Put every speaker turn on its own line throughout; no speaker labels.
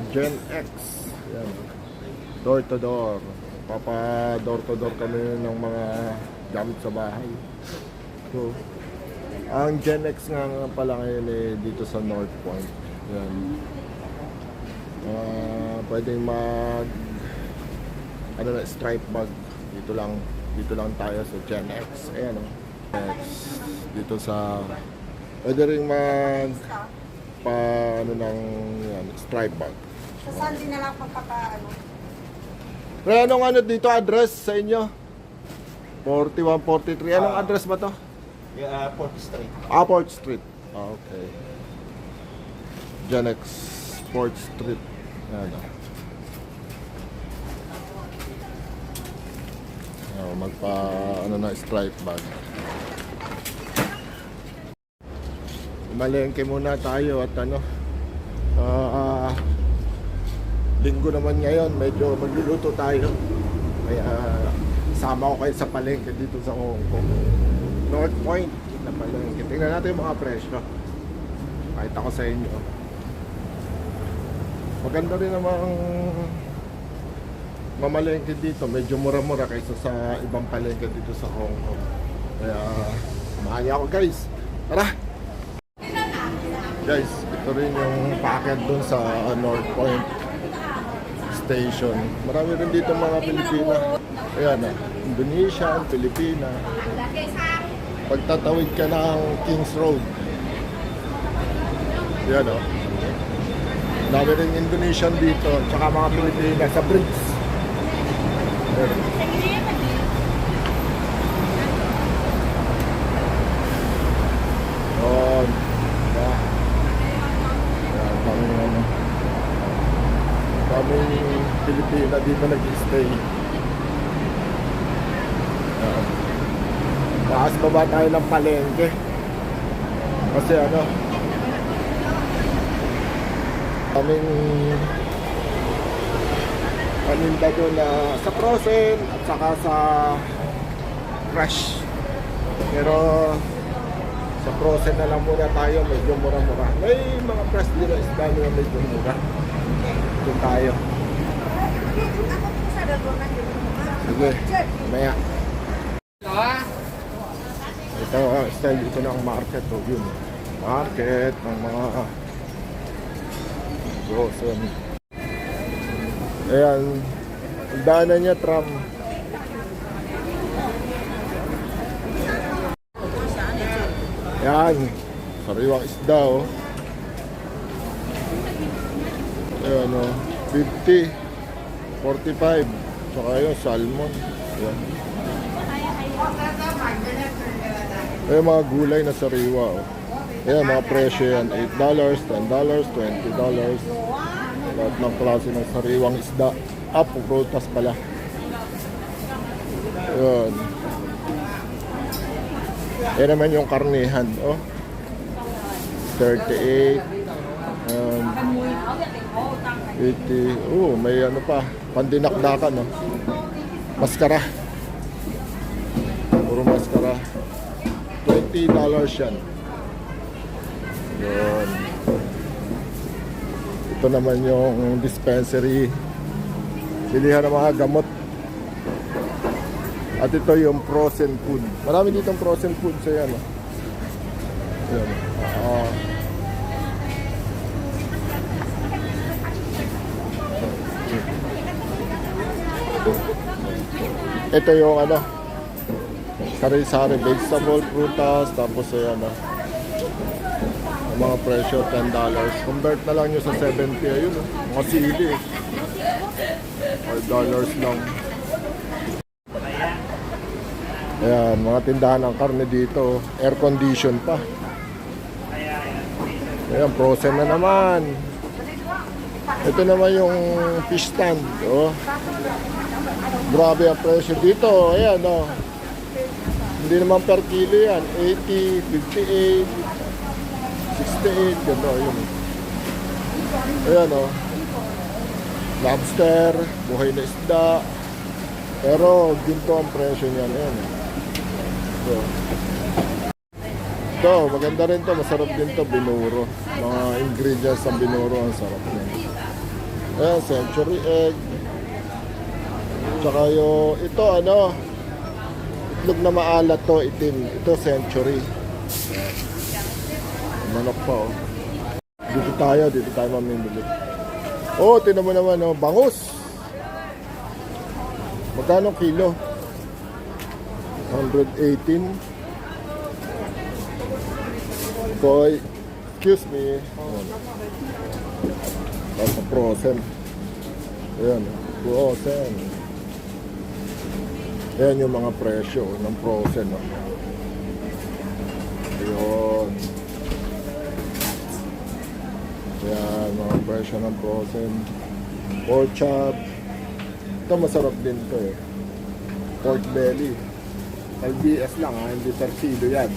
sa Gen X. Yan. Door to door. Papa door to door kami ng mga gamit sa bahay. So, ang Gen X nga nga pala ngayon eh, dito sa North Point. Yan. Ah, pwedeng mag ano na, stripe bag. Dito lang dito lang tayo sa Gen X. Ayan o. X. Dito sa pwede rin mag pa ano ng yan, stripe bag.
Sa Sunday na lang pagkaka ano.
Pero anong ano dito address sa inyo? 4143. Anong
Ah.
address ba to?
Yeah, Port Street.
Ah, Port Street. Ah, okay. Genex Port Street. Yan. ah. Oh, magpa ano na stripe bag. Malengke muna tayo at ano ah ah, linggo naman ngayon medyo magluluto tayo. Kaya sama ko kayo sa palengke dito sa Hong Kong. North Point na palengke. Tingnan natin yung mga presyo. Kahit ako sa inyo. Maganda rin namang mamalengke dito. Medyo mura-mura kaysa sa ibang palengke dito sa Hong Kong. Kaya niyo ako guys. Tara! Guys ito rin yung packet dun sa uh, North Point Station marami rin dito mga Pilipina. Ayan ah. Indonesian, Pilipina. Pagtatawid ka ng Kings Road. Yan o dami rin Indonesian dito tsaka mga Pilipina sa bridge Ayan. Yun. Diba? Ayan, daming ano. Daming Pilipina dito nag-stay. Ayan. Taas baba tayo ng palengke. Kasi ano, kaming paninda doon na sa frozen at saka sa fresh. Pero sa frozen na lang muna tayo, medyo mura-mura. May mga fresh din na isda na medyo mura. Doon tayo.
Ako po sa gagawin ng
Sige, maya. Ito, ah, style ito ng market to yun. Market ng mga frozen. Ayan, ang daanan niya tram. Ayan, sariwang isda oh. Ayan oh, 50, 45, tsaka yun, salmon. Ayan. Ayan mga gulay na sariwa oh. Ayan mga presyo yan, $8, $10, $20. Lahat ng klase ng sariwang isda. Ah, prutas pala. Ayan. Ayan naman yung karnihan, oh. 38. Um, 80. Oh, may ano pa. Pandinakdakan, oh. Maskara. Puro maskara. 20 dollars yan. Yun. Ito naman yung dispensary. Bilihan ng mga gamot. At ito yung frozen food. Marami ditong frozen food sa yan. Oh. Yan. Ah. Ito yung ano, sari-sari vegetable, prutas, tapos ay ano, ang mga presyo $10. Convert na lang nyo sa 70 ayun, oh. mga sili. eh. $5 lang. Ayan, mga tindahan ng karne dito, air condition pa. Ayan, frozen na naman. Ito naman yung fish stand, oh. Grabe ang presyo dito. Ayan, oh. Hindi naman per kilo yan. 80, 58, 68, ganda yun. Ayan, oh. Lobster, buhay na isda. Pero ginto ang presyo niyan. Ayan. oh. So, Ito, maganda rin to. Masarap din to, binuro. Mga ingredients ng binuro, ang sarap niya. Ayan, century egg. Tsaka yung, ito ano, itlog na maalat to, itim. Ito, century. Manok pa, oh. Dito tayo, dito tayo mamimili. Oh, tinan mo naman, oh, bangus. Magkano kilo? 118. Boy, excuse me. Tapos frozen. Ayan, frozen. Ayan yung mga presyo ng frozen. Oh. Ayun. Ayan, mga presyo ng frozen. Pork chop. Ito masarap din to eh. Pork belly. LBS lang ha, hindi per kilo yan.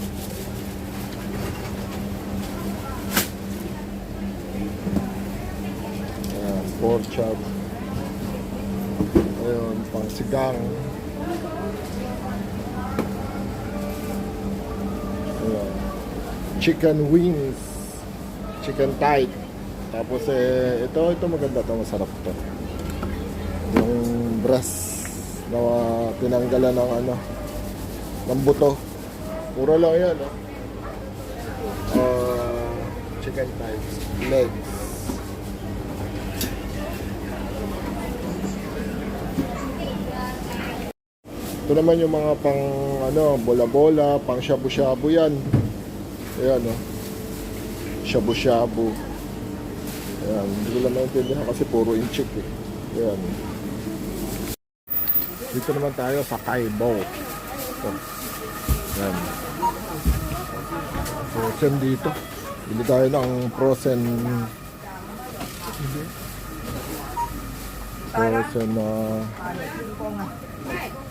Ayan, pork chop. Ayun, pang sigang. Chicken wings. Chicken tight. Tapos eh, ito, ito maganda to, masarap to. Yung breast na tinanggalan ng ano, ng buto. Puro lang yan, oh. Uh, chicken thighs, legs. Ito naman yung mga pang ano, bola-bola, pang shabu-shabu yan. Ayan, oh. Shabu-shabu. Ayan, hindi ko lang maintindihan kasi puro inchik eh. Ayan. Dito naman tayo sa Kaibo. Ito. Ayan. Frozen dito. Bili tayo ng frozen frozen na Nasa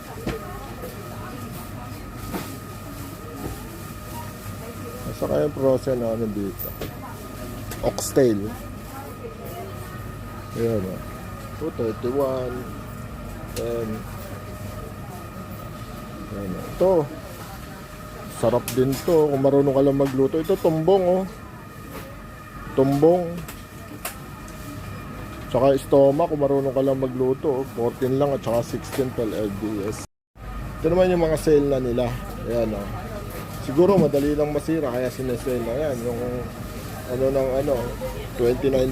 kaya frozen na ano dito? Oxtail. Ayan o. Oh, 31. Then, ayan o. Ito. Sarap din to. Kung marunong ka lang magluto. Ito, tumbong oh. Tumbong. Tsaka stoma kung marunong ka lang magluto. oh. 14 lang at saka 16 pel LDS. Ito naman yung mga sale na nila. Ayan o. Siguro madali lang masira kaya sinesale na yan. Yung ano ng ano, $29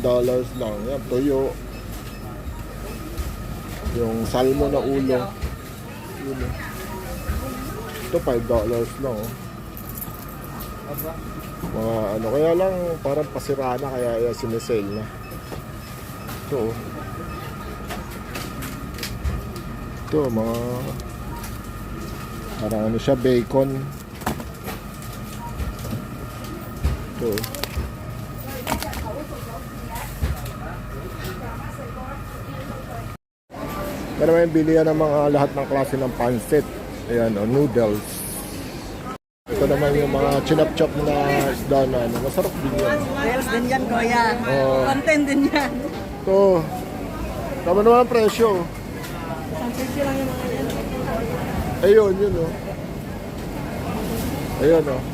lang. Yan, toyo. Yung salmo na ulo. Ulo. Ito $5 lang oh. Mga ano, kaya lang parang pasira na kaya yan sinesale na. Ito oh. Ito mga parang ano siya, bacon. Ito. Naman yung bilihan ng mga lahat ng klase ng pancit. Ayan, o, noodles. Ito naman yung mga chinap-chop na isda na ano. Masarap din yan.
Reels din yan.
Oo.
Content din yan.
Ito. Tama naman ang presyo.
Isang sisi lang yung mga yan.
Ayun, yun o. Ayun o.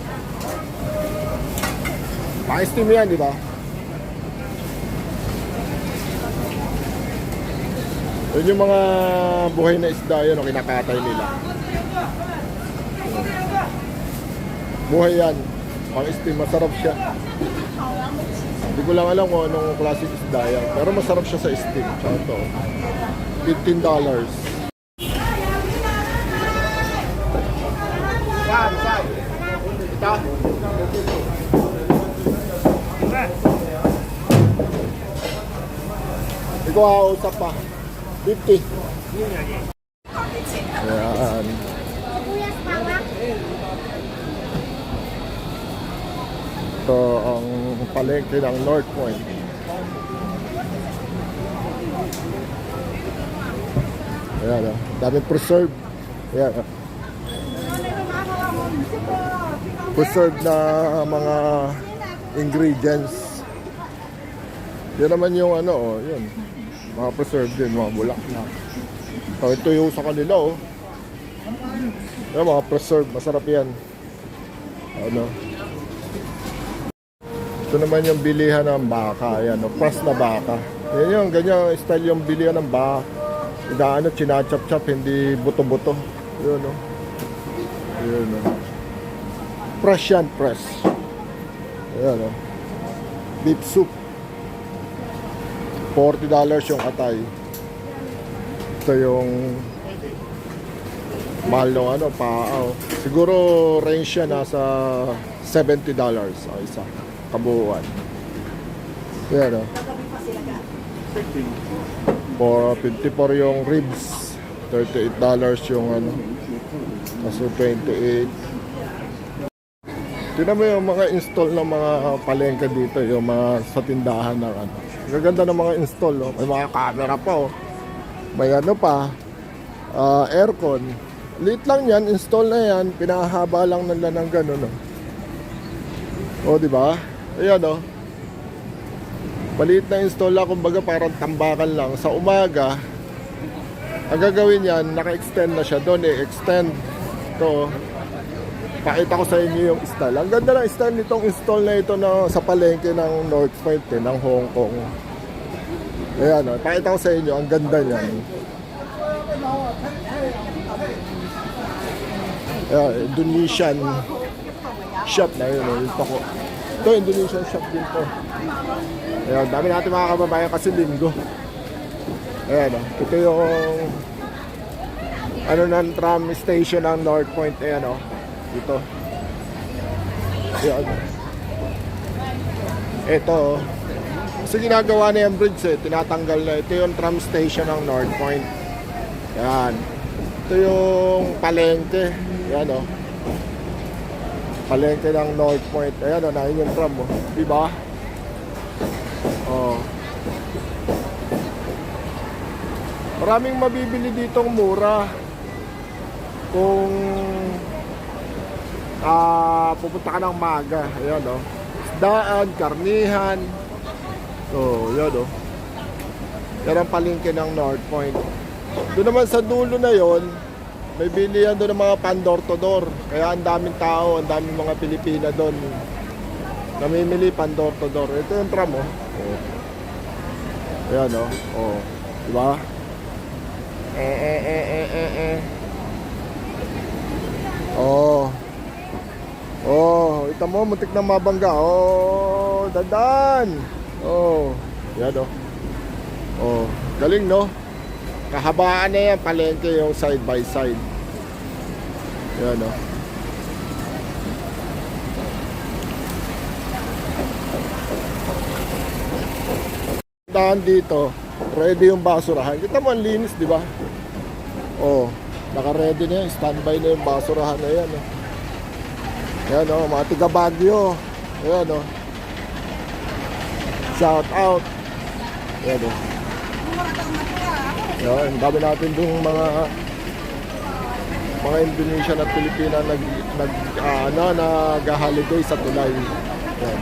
Pa-steam yan, di ba? Yun yung mga buhay na isda yun, kinakatay nila. Buhay yan. Pang-steam, masarap siya. Hindi ko lang alam kung anong klaseng isda yan. Pero masarap siya sa steam. Tsaka ito. $15. Saan? Saan? Ito? Ikaw hausap pa. 50. Ayan. Ito ang palengke ng North Point. Ayan, oh. dami preserve. Ayan, oh. preserved na mga ingredients. Yan naman yung ano, oh, yun. Mga preserved din, mga bulak na. So, ito yung sa kanila, oh. Yan, mga preserved, masarap yan. Ano? Ito naman yung bilihan ng baka. Ayan, no? press na baka. Yan yung ganyan style yung bilihan ng baka. Gaano, chinachop-chop, hindi buto-buto. Yun, no? Yun, no? Fresh yan, fresh. Ayan, no? Beef soup. $40 yung atay. Ito yung mahal ng ano, paaw. Siguro range siya nasa $70 ang isa. Kabuuan. Yan o. For 54 yung ribs. $38 yung ano. Kaso 28. Tignan mo yung mga install ng mga palengke dito, yung mga sa tindahan ng ano. Gaganda ng mga install, no? may mga camera pa, oh. may ano pa, ah, aircon. Liit lang yan, install na yan, pinahaba lang nila ng gano'n. No? O, di ba? Ayan, oh. Maliit na install lang, kumbaga parang tambakan lang. Sa umaga, ang gagawin yan, naka-extend na siya doon eh, extend. Ito, pakita ko sa inyo yung style. Ang ganda ng style nitong install na ito na sa palengke ng North Point eh, ng Hong Kong. Ayan, oh, pakita ko sa inyo, ang ganda niyan. Ayan, Indonesian shop na yun, oh, ito ko. Ito, Indonesian shop din to. Ayan, dami natin mga kababayan kasi linggo. Ayan, oh, ito yung ano ng tram station ng North Point. Ayan, oh. Dito. Ayan. Ito, oh. Kasi ginagawa na yung bridge eh, tinatanggal na. Ito yung tram station ng North Point. Yan. Ito yung palengke. Yan o. Oh. Palengke ng North Point. Ayan o, oh, nahin yung tram o. Oh. Diba? Oh. Maraming mabibili ditong mura. Kung ah pupunta ka ng maga. Ayan. Oh. Isdaan, karnihan. So, yan o. Yan ang palengke ng North Point. Doon naman sa dulo na yon, may bilihan doon ng mga pandor to door. Kaya ang daming tao, ang daming mga Pilipina doon. Namimili pandor to door. Ito yung tram oh. oh. Ayan oh. Oh. Diba? Eh eh eh eh eh eh. Oh. Ito mo, muntik na mabangga. Oh, dadan. Oh, yan oh. Oh, galing no? Kahabaan na yan, palengke yung side by side. Yan oh. Dahan dito, ready yung basurahan. Kita mo ang linis, di ba? Oh, naka-ready na yan. Standby na yung basurahan na yan. Oh. Yan oh, mga tiga Baguio. Yan oh. Shout out. Yan oh. Yan, dami natin dong mga mga Indonesian at Pilipina nag nag ah, ano nag-holiday sa Tulay. Yan.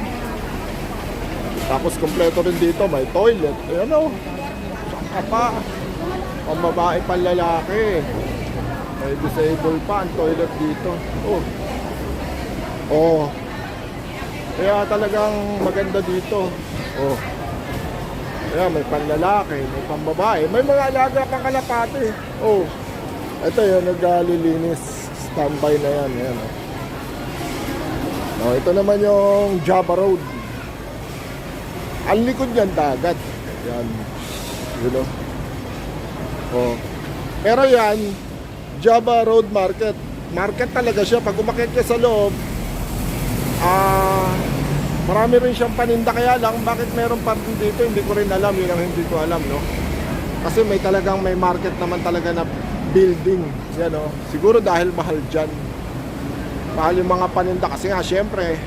Tapos kompleto rin dito, may toilet. Ayan o. Saka pa. Ang babae pa lalaki. May disabled pa ang toilet dito. Oh. Oh. Kaya talagang maganda dito. Oh. Kaya may panlalaki, may pambabae, may mga alaga pang kalapate. Oh. Ito yun, naglilinis. Standby na yan. yan oh. Oh, ito naman yung Java Road. Ang likod yan, dagat. Yan. You know? Oh. Pero yan, Java Road Market. Market talaga siya. Pag umakit ka sa loob, ah, marami rin siyang paninda. Kaya lang, bakit meron pa rin dito, hindi ko rin alam. Yun ang hindi ko alam, no? Kasi may talagang may market naman talaga na building. Yan, no? Siguro dahil mahal dyan. Mahal yung mga paninda. Kasi nga, syempre,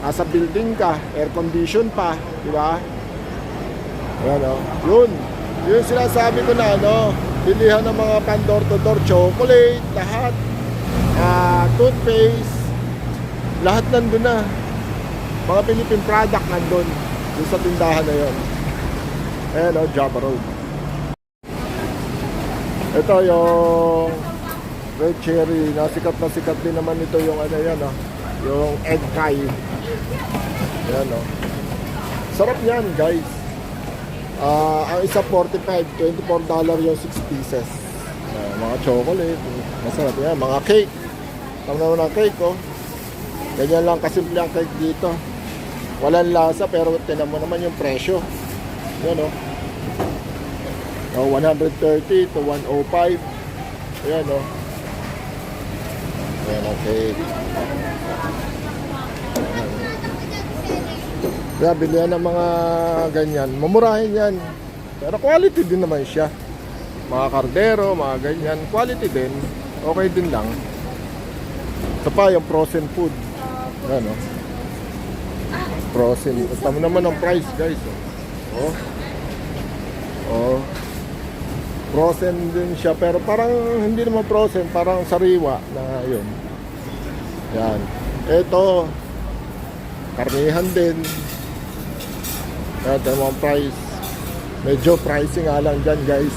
nasa building ka, air condition pa, di ba? Yan, no? Yun. Yun sinasabi ko na, ano, bilihan ng mga pan-door to door, chocolate, lahat, ah, toothpaste, lahat nandun na. Mga Philippine product nandun, dun sa tindahan na yun. Ayan, o, Java Road. Ito yung red cherry. Nasikat na sikat din naman ito yung ano yan, ah, yung egg pie. Ayan o. Sarap yan guys. Ah, ang isa 45, 24 dollar yung 6 pieces. Ah, mga chocolate, masarap yan. Mga cake. Tama naman ang cake oh. Ganyan lang kasimple ang cake dito. Walang lasa pero tinan mo naman yung presyo. Yan oh. Oh, 130 to 105. Ayan oh. Ayan ang cake. Kaya bilihan ng mga ganyan. Mamurahin yan. Pero quality din naman siya. Mga kardero, mga ganyan. Quality din. Okay din lang. Ito pa yung frozen food. Ano? Frozen. Tama naman ang price guys. Oh. Oh. Frozen din siya. Pero parang hindi naman frozen. Parang sariwa na yun. Yan. Ito. Karnihan din. Ito yung price. Medyo pricing nga lang dyan guys.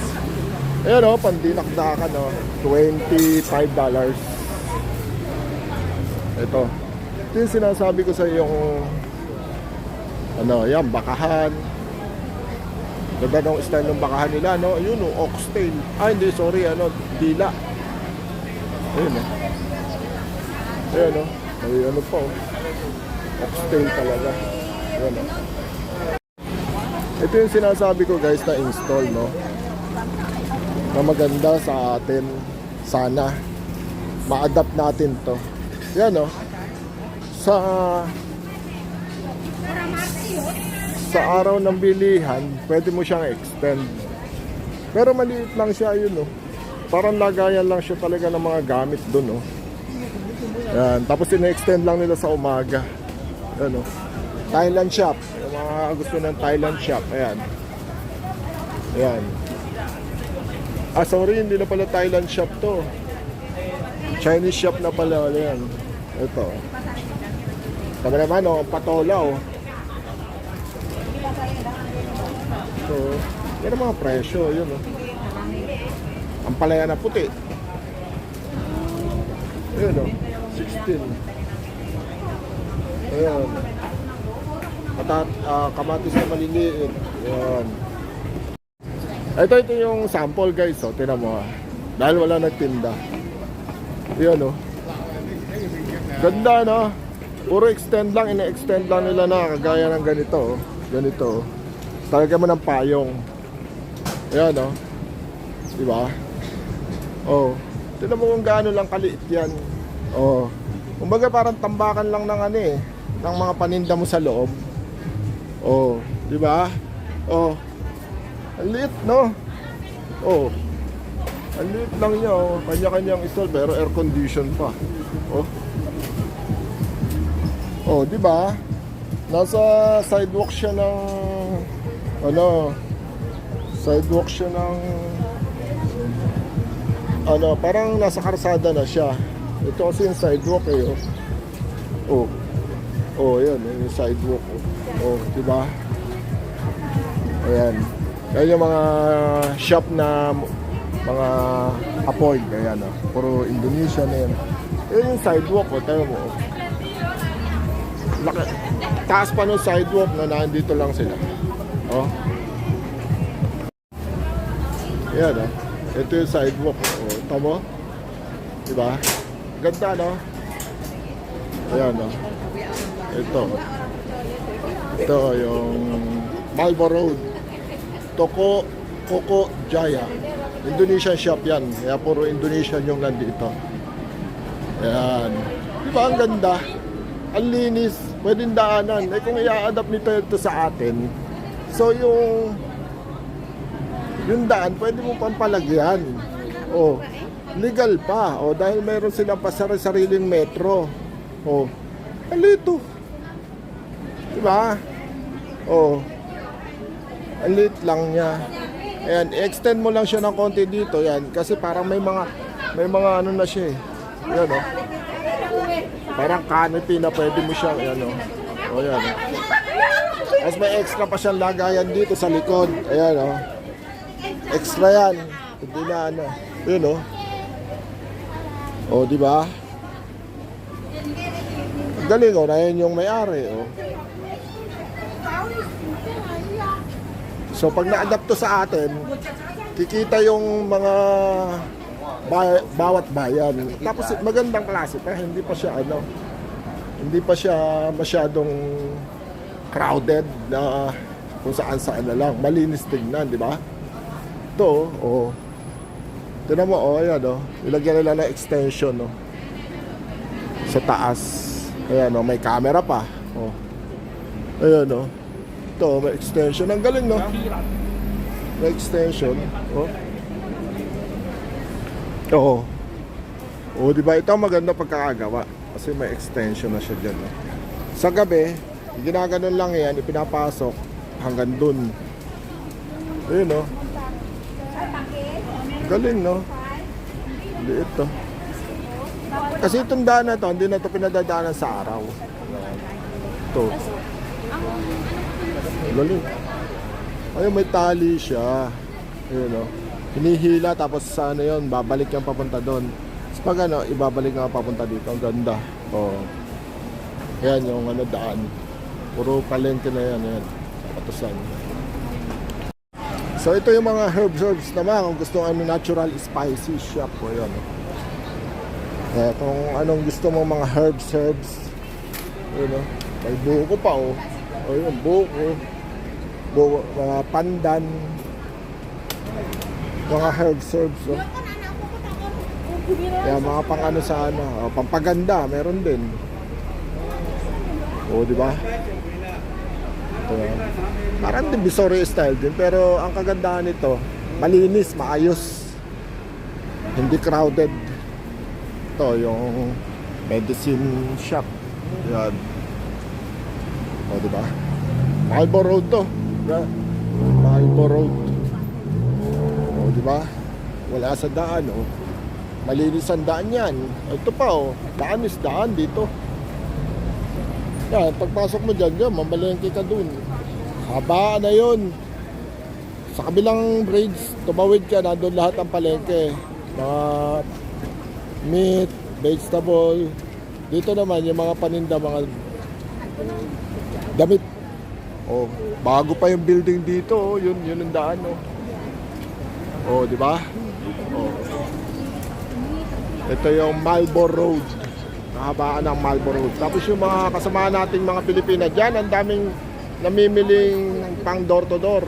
Ayan o, pandinakdakan o. $25. Ito. Ito yung sinasabi ko sa yung ano, yan, bakahan. Ganda ng style ng bakahan nila, no? Yun o, oxtail. Ah, hindi, sorry, ano, dila. Ayun o. Ayan o. May ano pa o. Oxtail talaga. Ayan o. Ito yung sinasabi ko guys na install no. Na maganda sa atin. Sana ma-adapt natin to. Yan no. Sa sa araw ng bilihan, pwede mo siyang extend. Pero maliit lang siya yun no. Parang lagayan lang siya talaga ng mga gamit doon no. Yan, tapos ina-extend lang nila sa umaga. Yan no. Thailand shop. Yung mga gusto ng Thailand shop. Ayan. Ayan. Ah, sorry, hindi na pala Thailand shop to. Chinese shop na pala. Ayan. Ito. Tama naman, oh, patola, oh. So, yan ang mga presyo, yun, oh. Ang palaya na puti. Ayan, oh. 16. Ayan. Patat, ah, kamatis na maliliit. Yan. Ito, ito yung sample guys. Oh. Tinan mo ah. Dahil wala nagtinda. Yan oh. Ganda no? Puro extend lang. Ina-extend lang nila na kagaya ng ganito. Oh. Ganito. oh. Talaga mo ng payong. Yan oh. Diba? Oh. Tinan mo kung gaano lang kaliit yan. Oh. Kumbaga parang tambakan lang ng ano eh. Ng mga paninda mo sa loob. Oh, di ba? Oh. Ang no? Oh. Ang lang niya, oh. Kanya-kanyang install, pero air condition pa. Oh. Oh, di ba? Nasa sidewalk siya ng ano, sidewalk siya ng ano, parang nasa karsada na siya. Ito kasi yung sidewalk eh. Oh. Oh, oh yun yung sidewalk. Oh. Oh, di ba? Ayan. Ayan yung mga shop na mga apoy. Ayan, oh. Puro Indonesia na yan. Ayan yung sidewalk, oh. Tayo mo, oh. Laki. Taas pa ng sidewalk na nandito lang sila. Oh. Ayan, oh. Ito yung sidewalk, oh. Tamo? Di ba? Ganda, no? Ayan, oh. Ito. Ito yung Malbo Road. Toko Koko Jaya. Indonesian shop yan. Kaya puro Indonesian yung nandito. Ayan. Di ba ang ganda? Ang linis. Pwedeng daanan. Eh kung i-adapt nito ito sa atin, so yung yung daan, pwede mo pampalagyan. Oh, legal pa. Oh, dahil meron silang pasari-sariling metro. Oh, alito. Diba? Ang liit lang niya. Ayan, extend mo lang siya ng konti dito, yan. Kasi parang may mga, may mga ano na siya eh. Yan oh. Parang canopy na pwede mo siyang, yan oh. Oh, yan. Tapos may extra pa siyang lagayan dito sa likod. Ayan oh. Extra yan. Hindi na ano. Yun oh. Oh, di ba? Galing oh, na yun yung may-ari oh. So pag na-adapt to sa atin, kikita yung mga ba- bawat bayan. Tapos magandang klase pa, hindi pa siya ano, hindi pa siya masyadong crowded na kung saan saan na lang. Malinis tingnan, di ba? Ito, oh. Tignan mo, oh, ayan, oh. Ilagyan nila ng extension, oh. Sa taas. Ayan, oh, may camera pa. Oh. Ayan, oh. Ito, may extension. Ang galing, no? May extension. Oh. Oo. Oh, di ba? Ito maganda pagkakagawa. Kasi may extension na siya dyan. No? Sa gabi, ginaganon lang yan, ipinapasok hanggang dun. Ayun, no? Galing, no? Liit, to. Kasi itong daan na to, hindi na to pinadadaanan sa araw. Ito. Galing. Ayun, may tali siya. Ayun, no? Hinihila, tapos sa ano yun, babalik yung papunta doon. Tapos pag ano, ibabalik nga papunta dito. Ang ganda. Oo. Ayan, yung ano, daan. Puro palengke na yan, yan. Patusan. So ito yung mga herbs herbs naman kung gusto ano natural spicy shop po yun. Eh, kung anong gusto mo mga herbs herbs. Yun oh. May buko pa oh. Oh yun, buko. Buko, mga pandan. Mga herbs herbs oh. Kaya mga pang ano sa ano, oh, pampaganda, meron din. Oh, di ba? Ito, oh. Parang style din, pero ang kagandahan nito, malinis, maayos. Hindi crowded. Ito, yung medicine shop. Yan. O, di ba? Malbo Road to. Malbo Road. Di ba? Wala sa daan, oh. Malinis ang daan yan. Ito pa, oh. Daan is daan dito. Yan, pagpasok mo dyan, dyan, mamalengke ka dun. Haba na yun. Sa kabilang bridge, tumawid ka, nandun lahat ang palengke. Mga meat, vegetable. Dito naman, yung mga paninda, mga damit. Oh, bago pa yung building dito, oh. yun, yun ang daan, oh. Oh, di ba? Oh. Ito yung Malboro Road. Kahabaan ng Malboro Road. Tapos yung mga kasama nating mga Pilipina dyan, ang daming namimiling pang door to door.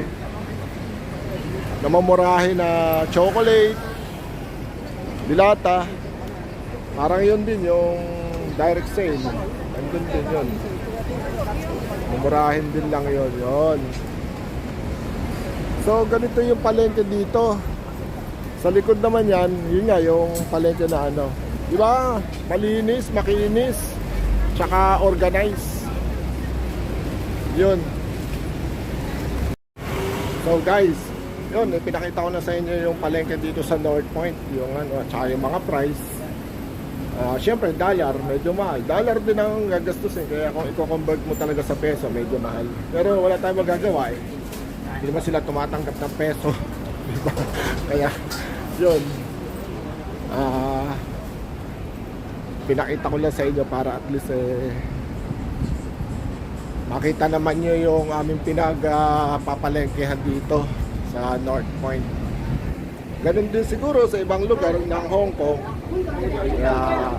Namamurahe na chocolate, dilata. Parang yun din yung direct sale. Andun din yun. Mamurahin din lang yun. Yun. So, ganito yung palengke dito. Sa likod naman yan, yun nga, yung palengke na ano. Di ba? Malinis, makinis, tsaka organized. Yun. So guys, yun, pinakita ko na sa inyo yung palengke dito sa North Point, yung ano, at saka yung mga price. Ah, Siyempre, dollar, medyo mahal. Dollar din ang gagastusin, kaya kung i-convert mo talaga sa peso, medyo mahal. Pero wala tayong magagawa eh. Hindi naman sila tumatanggap ng peso. Diba? Kaya, yun. Ah, pinakita ko lang sa inyo para at least eh, makita naman nyo yung aming pinagpapalengkehan dito sa North Point. Ganun din siguro sa ibang lugar ng Hong Kong. Kaya,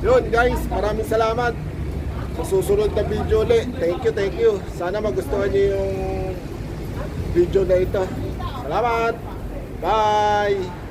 yun guys, maraming salamat. Sa susunod na video ulit. Thank you, thank you. Sana magustuhan nyo yung video na ito. Salamat! Bye!